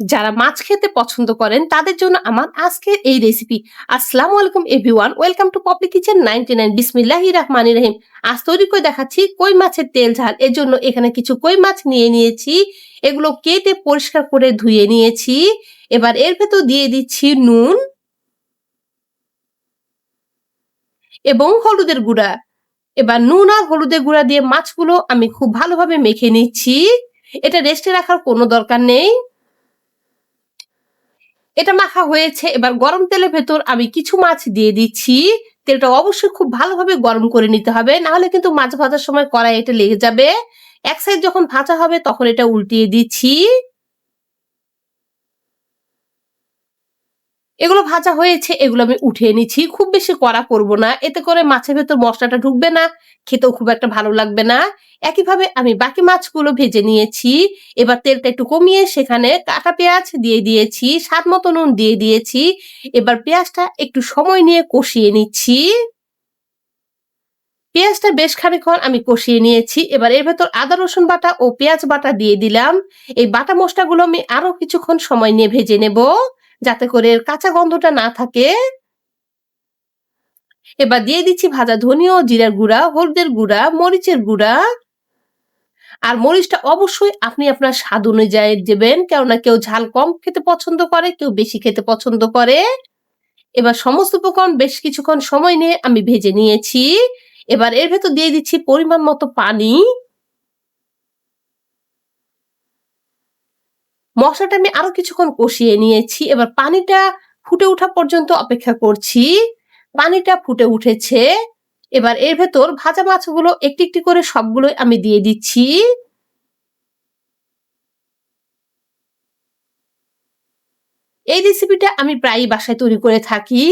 যারা মাছ খেতে পছন্দ করেন, তাদের জন্য আমার আজকের এই রেসিপি আসসালামু আলাইকুম everyone welcome to Popli kitchen ninety nine বিসমিল্লাহি রহমানি রহিম। আজ তৈরি করে দেখাচ্ছি কই মাছের তেল ঝাল। এর জন্য এখানে কিছু কই মাছ নিয়ে নিয়েছি। এগুলো কেটে পরিষ্কার করে ধুয়ে নিয়েছি। এবার এর ভেতর দিয়ে দিচ্ছি নুন এবং হলুদের গুঁড়া। এবার নুন আর হলুদের গুঁড়া দিয়ে মাছগুলো আমি খুব ভালোভাবে মেখে নিচ্ছি। এটা রেস্টে রাখার কোনো দরকার নেই। এটা মাখা হয়েছে, এবার গরম তেলের ভেতর আমি কিছু মাছ দিয়ে দিচ্ছি। তেলটা অবশ্যই খুব ভালোভাবে গরম করে নিতে হবে, নাহলে কিন্তু মাছ ভাজার সময় কড়াই এটা লেগে যাবে। এক সাইড যখন ভাজা হবে তখন এটা উল্টিয়ে দিচ্ছি। এগুলো ভাজা হয়েছে, এগুলো আমি উঠিয়ে নিচ্ছি। খুব বেশি কড়া করব না, এতে করে মাছের ভেতর মশলাটা ঢুকবে না, খেতেও খুব একটা ভালো লাগবে না। একইভাবে আমি বাকি মাছগুলো ভেজে নিয়েছি। এবার তেলটা একটু কমিয়ে সেখানে কাটা পেঁয়াজ দিয়ে দিয়েছি, স্বাদ মতো নুন দিয়ে দিয়েছি। এবার পেঁয়াজটা একটু সময় নিয়ে কষিয়ে নিচ্ছি। পেঁয়াজটা বেশ খানিক্ষণ আমি কষিয়ে নিয়েছি। এবার এর ভেতর আদা, রসুন বাটা ও পেঁয়াজ বাটা দিয়ে দিলাম। এই বাটা মশলাগুলো আমি আরও কিছুক্ষণ সময় নিয়ে ভেজে নেব। যাতে করে এর কাঁচা গন্ধটা না থাকে। এবার দিয়ে দিচ্ছি ভাজা ধনিয়া, জিরার গুঁড়া, হলদের গুঁড়া, মরিচের গুঁড়া। আর মরিচটা অবশ্যই আপনি আপনার স্বাদ অনুযায়ী দেবেন, কেননা কেউ ঝাল কম খেতে পছন্দ করে, কেউ বেশি খেতে পছন্দ করে। এবার সমস্ত উপকরণ বেশ কিছুক্ষণ সময় নিয়ে আমি ভেজে নিয়েছি। এবার এর ভেতর দিয়ে দিচ্ছি পরিমাণ মতো পানি। মশলাটা আমি আরও কিছুক্ষণ কষিয়ে নিয়েছি। এবার পানিটা ফুটে ওঠা পর্যন্ত অপেক্ষা করছি। পানিটা ফুটে উঠেছে। এবার এর ভেতর ভাজা মাছগুলো একটি একটি করে সবগুলোই আমি দিয়ে দিচ্ছি। এই রেসিপিটা আমি প্রায়ই বাসায় তৈরি করে থাকি।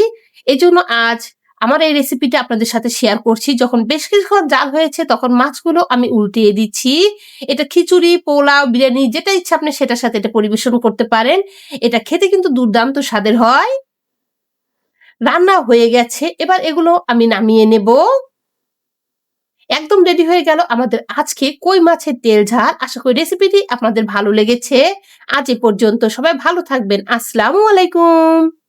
এই জন্য আজ আমার এই রেসিপিটা আপনাদের সাথে শেয়ার করছি। যখন বেশ কিছুক্ষণ জাল হয়েছে, তখন মাছগুলো আমি উল্টিয়ে দিচ্ছি। এটা খিচুড়ি, পোলাও, বিরিয়ানি, যেটা ইচ্ছা আপনি সেটার সাথে এটা পরিবেশন করতে পারেন। এটা খেতে কিন্তু দুর্দান্ত স্বাদের হয়। রান্না হয়ে গেছে। এবার এগুলো আমি নামিয়ে নেব। একদম রেডি হয়ে গেল আমাদের আজকে কই মাছের তেল ঝাল। আশা করি রেসিপিটি আপনাদের ভালো লেগেছে। আজ এ পর্যন্ত সবাই ভালো থাকবেন। আসসালামু আলাইকুম।